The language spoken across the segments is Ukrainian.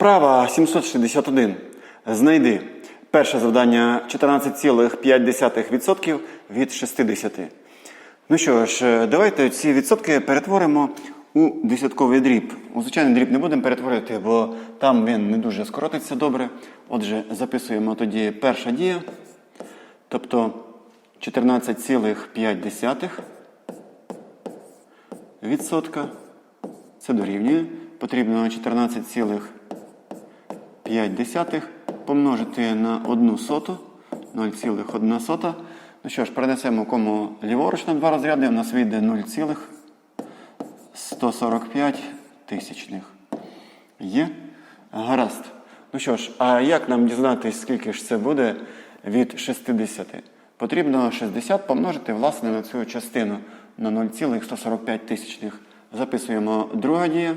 Вправа 761. Знайди. Перше завдання 14,5% від 60. Ну що ж, е, давайте ці відсотки перетворимо у десятковий дріб. У звичайний дріб не будемо перетворити, бо там він не дуже скоротиться добре. Отже, записуємо тоді перша дія. Тобто 14,5 відсотка. Це дорівнює. Потрібно 14,5 помножити на 1 соту. 0,1 сота. Ну що ж, перенесемо кому ліворуч на два розряди. У нас вийде 0,145 тисячних. Є? Гаразд. Ну що ж, а як нам дізнатися, скільки ж це буде від 60? Потрібно 60 помножити власне на цю частину на 0,145 тисячних. Записуємо друга дія.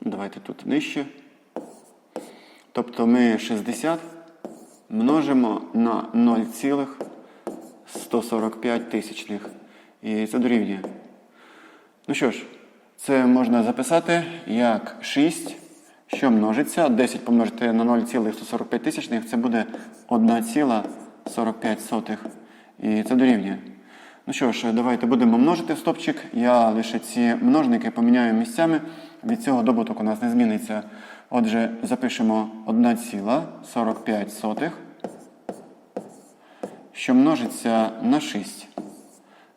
Давайте тут нижче. Тобто ми 60 множимо на 0,145 тисячних. І це дорівнює. Ну що ж, це можна записати як 6, що множиться. 10 помножити на 0,145 тисячних, це буде 1,45. І це дорівнює. Ну що ж, давайте будемо множити стопчик. Я лише ці множники поміняю місцями. Від цього добуток у нас не зміниться. Отже, запишемо 1,45, що множиться на 6.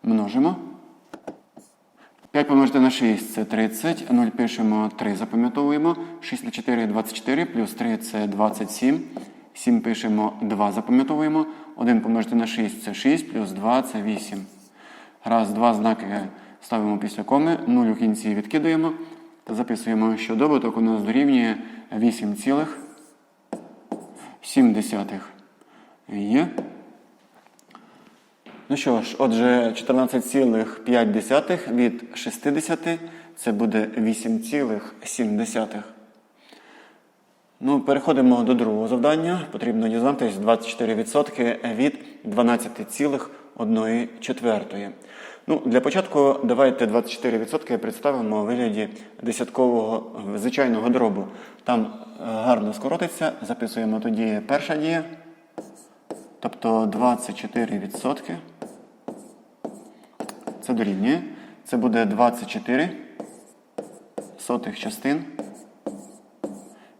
Множимо. 5 помножити на 6 це 30. 0 пишемо 3, запам'ятовуємо. 6 на 4 24, плюс 3 це 27. 7 пишемо 2, запам'ятовуємо. 1 помножити на 6 це 6, плюс 2 це 8. Раз, два знаки ставимо після коми, 0 у кінці відкидуємо. Та записуємо, що добуток у нас дорівнює 8,7. Є. Ну що ж, отже, 14,5 від 60 це буде 8,7. Ну, переходимо до другого завдання. Потрібно дізнатися 24% від 12,1 четвертої. Ну, для початку давайте 24% представимо у вигляді десяткового е, звичайного дробу. Там е, гарно скоротиться. Записуємо тоді перша дія. Тобто 24%. Це дорівнює. Це буде 24 сотих частин.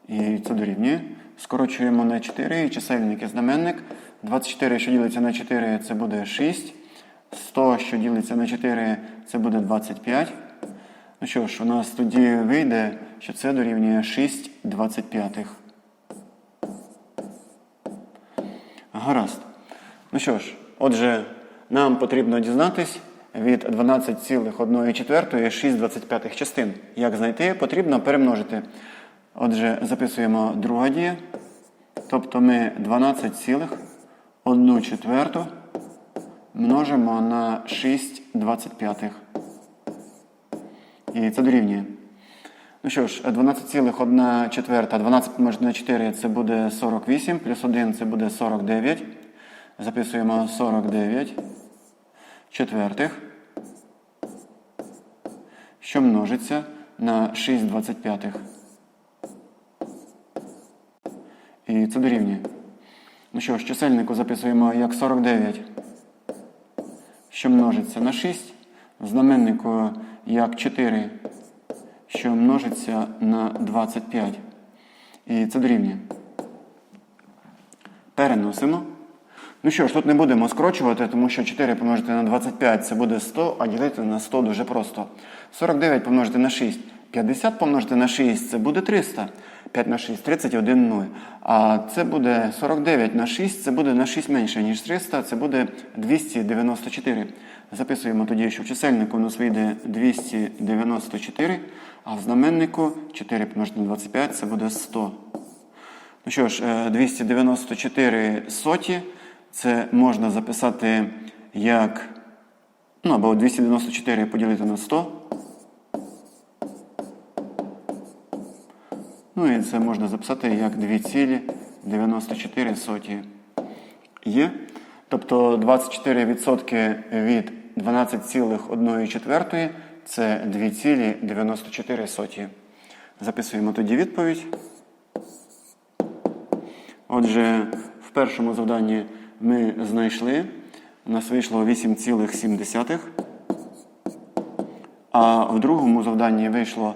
І це дорівнює. Скорочуємо на 4 і чисельник і знаменник. 24, що ділиться на 4, це буде 6. 100, що ділиться на 4, це буде 25. Ну що ж, у нас тоді вийде, що це дорівнює 6 25. Гаразд. Ну що ж, отже, нам потрібно дізнатись від 12,1 6 25 частин. Як знайти, потрібно перемножити. Отже, записуємо друга дія. Тобто ми 12,1 четверту множимо на 6 25. І це дорівнює. Ну що ж, 12,1 четверта, 12 помножити на 4 це буде 48, плюс 1 це буде 49. Записуємо 49 четвертих, що множиться на 6 25. І це дорівнює. Ну що ж, чисельнику записуємо як 49, що множиться на 6. Знаменнику як 4, що множиться на 25. І це дорівнює. Переносимо. Ну що ж, тут не будемо скорочувати, тому що 4 помножити на 25 це буде 100, а ділити на 100 дуже просто. 49 помножити на 6. 50 помножити на 6 це буде 300. 5 на 6 31 0. А це буде 49 на 6, це буде на 6 менше, ніж 300, це буде 294. Записуємо тоді, що в чисельнику у нас вийде 294, а в знаменнику 4 помножити на 25 це буде 100. Ну що ж, 294 соті. Це можна записати як. Ну, або 294 поділити на 100. Ну і це можна записати як 2,94 соті. Є. Тобто 24% від 12,1 це 2,94 соті. Записуємо тоді відповідь. Отже, в першому завданні ми знайшли. У нас вийшло 8,7. А в другому завданні вийшло